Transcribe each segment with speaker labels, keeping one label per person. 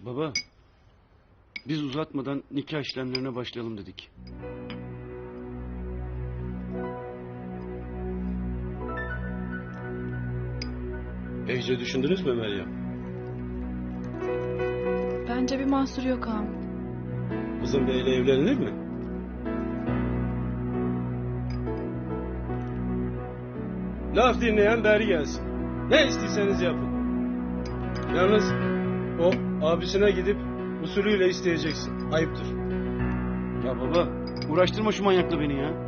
Speaker 1: Baba, biz uzatmadan nikah işlemlerine başlayalım dedik.
Speaker 2: İyice düşündünüz mü Meryem?
Speaker 3: Bence bir mahsur yok ağam.
Speaker 2: Kızım beyle evlenilir mi? Laf dinleyen beri gelsin. Ne istiyseniz yapın. Yalnız o abisine gidip usulüyle isteyeceksin. Ayıptır.
Speaker 1: Ya baba, uğraştırma şu manyakla beni ya.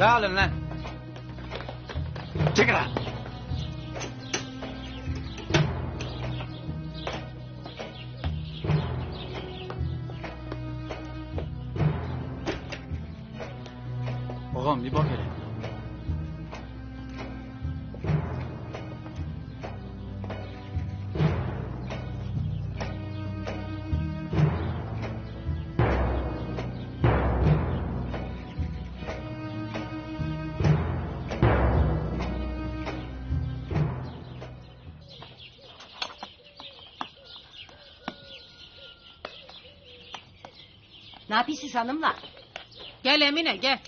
Speaker 4: Dağılın lan. Çıkın lan.
Speaker 1: Ağam bir bak hele.
Speaker 5: Ne yapıyorsunuz hanımlar?
Speaker 6: Gel Emine gel.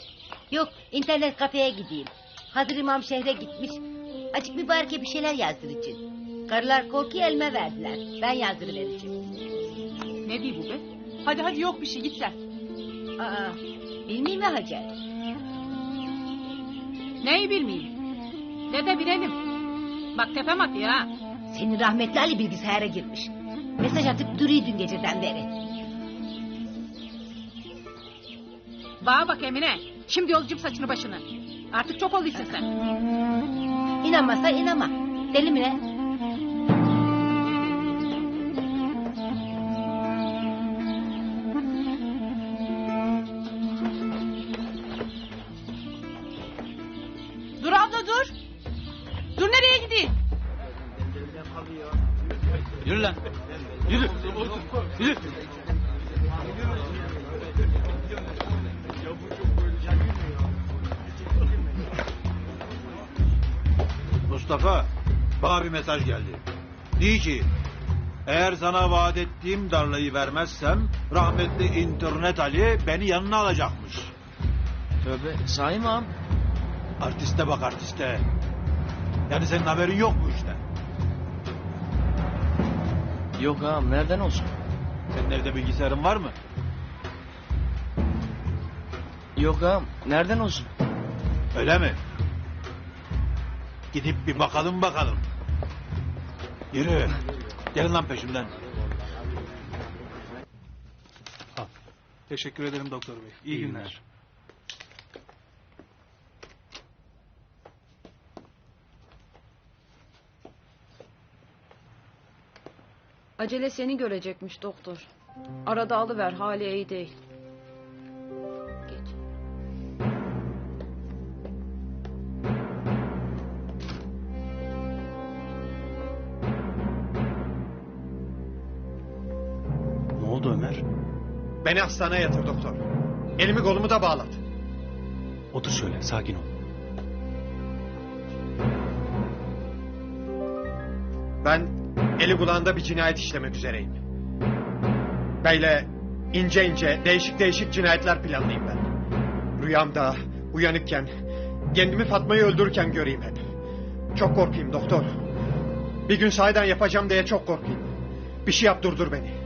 Speaker 5: Yok internet kafeye gideyim. Hazır imam şehre gitmiş. Açık mübareke bir şeyler yazdırıcı. Karılar korkuyor elime verdiler. Ben yazdırıvereceğim.
Speaker 6: Ne diyor bu be? Hadi hadi yok bir şey git sen.
Speaker 5: Aa, bilmeyeyim mi Hacer?
Speaker 6: Neyi bilmeyeyim. De de bilelim. Bak tepem atıyor ha.
Speaker 5: Senin rahmetli Ali bilgisayara girmiş. Mesaj atıp duruyor dün geceden beri.
Speaker 6: Bağa bak Emine. Şimdi yolcum saçını başını. Artık çok oluyorsun sen.
Speaker 5: İnanmazsa inanma. Deli mi ne?
Speaker 6: Dur abla dur. Dur nereye gideyim?
Speaker 1: Yürü lan. Yürü. Yürü.
Speaker 7: Mustafa, bana bir mesaj geldi. Diyor ki, eğer sana vaat ettiğim darlayı vermezsem, rahmetli internet Ali beni yanına alacakmış.
Speaker 4: Tövbe sahi mi?
Speaker 7: Artiste bak artiste. Yani senin haberin yok mu işte?
Speaker 4: Yok ağam nereden olsun?
Speaker 7: Senin evde bilgisayarın var mı?
Speaker 4: Yok ağam nereden olsun?
Speaker 7: Öyle mi? Gidip bir bakalım bakalım. Yürü. Gelin lan peşimden.
Speaker 2: Teşekkür ederim doktor bey. İyi, günler.
Speaker 3: Acele seni görecekmiş doktor. Arada alıver hali iyi değil.
Speaker 1: Oldu Ömer?
Speaker 8: Beni hastaneye yatır doktor. Elimi kolumu da bağlat.
Speaker 1: Otur şöyle, sakin ol.
Speaker 8: Ben eli kulağında bir cinayet işlemek üzereyim. Böyle ince ince değişik değişik cinayetler planlayayım ben. Rüyamda uyanıkken kendimi Fatma'yı öldürürken göreyim hep. Çok korkayım doktor. Bir gün sahiden yapacağım diye çok korkayım. Bir şey yap durdur beni.